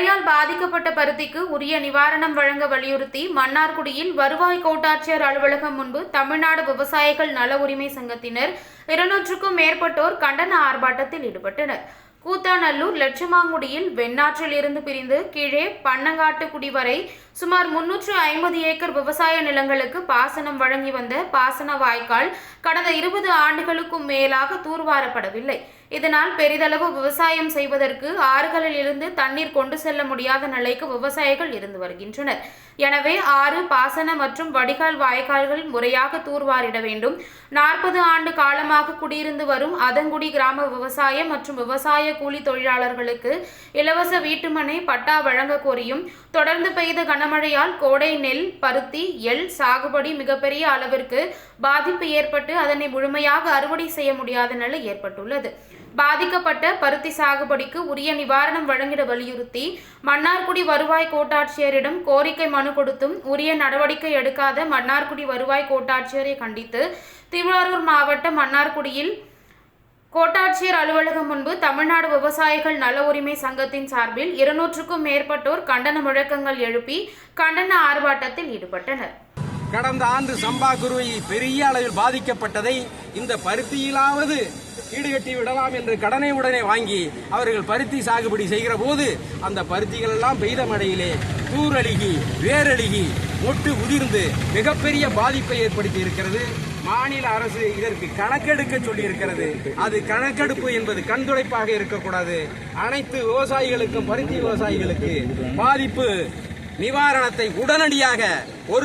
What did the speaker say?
பாதிக்கப்பட்ட பருத்திக்கு உரிய நிவாரணம் வழங்க வலியுறுத்தி மன்னார்குடியில் வருவாய் கோட்டாட்சியர் அலுவலகம் முன்பு தமிழ்நாடு விவசாயிகள் நல உரிமை சங்கத்தினர் இருநூற்றுக்கும் மேற்பட்டோர் கண்டன ஆர்ப்பாட்டத்தில் ஈடுபட்டனர். கூத்தாநல்லூர் லட்சமாங்குடியில் வெண்ணாற்றில் இருந்து பிரிந்து கீழே பன்னங்காட்டுக்குடி வரை சுமார் முன்னூற்று ஐம்பது ஏக்கர் விவசாய நிலங்களுக்கு பாசனம் வழங்கி வந்த பாசன வாய்க்கால் கடந்த இருபது ஆண்டுகளுக்கும் மேலாக தூர்வாரப்படவில்லை. இதனால் பெரிதளவு விவசாயம் செய்வதற்கு ஆறுகளில் இருந்து தண்ணீர் கொண்டு செல்ல முடியாத நிலைக்கு விவசாயிகள் இருந்து வருகின்றனர். எனவே ஆறு பாசன மற்றும் வடிகால் வாய்க்கால்கள் முறையாக தூர்வாரிட வேண்டும். நாற்பது ஆண்டு காலமாக குடியிருந்து வரும் அதங்குடி கிராம விவசாய மற்றும் விவசாய கூலி தொழிலாளர்களுக்கு இலவச வீட்டுமனை பட்டா வழங்க கோரியும் தொடர்ந்து பெய்த கனமழையால் கோடை நெல் பருத்தி எள் சாகுபடி மிகப்பெரிய அளவிற்கு பாதிப்பு ஏற்பட்டு அதனை முழுமையாக அறுவடை செய்ய முடியாத நிலை ஏற்பட்டுள்ளது. பாதிக்கப்பட்ட பருத்தி சாகுபடிக்கு உரிய நிவாரணம் வழங்கிட வலியுறுத்தி மன்னார்குடி வருவாய் கோட்டாட்சியரிடம் கோரிக்கை மனு கொடுத்தும் உரிய நடவடிக்கை எடுக்காத மன்னார்குடி வருவாய் கோட்டாட்சியரை கண்டித்து திருவாரூர் மாவட்டம் மன்னார்குடியில் கோட்டாட்சியர் அலுவலகம் முன்பு தமிழ்நாடு விவசாயிகள் நல உரிமை சங்கத்தின் சார்பில் இருநூற்றுக்கும் மேற்பட்டோர் கண்டன முழக்கங்கள் எழுப்பி கண்டன ஆர்ப்பாட்டத்தில் ஈடுபட்டனர். கடந்த ஆண்டு சம்பா குருவை பெரிய அளவில் பாதிக்கப்பட்டதை இந்த பருத்தியிலாவது ஈடுகட்டி விடலாம் என்று கடனை உடனே வாங்கி அவர்கள் பருத்தி சாகுபடி செய்கிற போது அந்த பருத்திகள் எல்லாம் பெய்த மழையிலே தூரழுகி வேரழுகி மொட்டு உதிர்ந்து மிகப்பெரிய பாதிப்பை ஏற்படுத்தி இருக்கிறது மாநில அரசு இதற்கு கணக்கெடுக்க சொல்லி இருக்கிறது அது கணக்கெடுப்பு என்பது கண்துடைப்பாக இருக்கக்கூடாது. அனைத்து விவசாயிகளுக்கும் பருத்தி விவசாயிகளுக்கு பாதிப்பு நிவாரணத்தை உடனடியாக ஒரு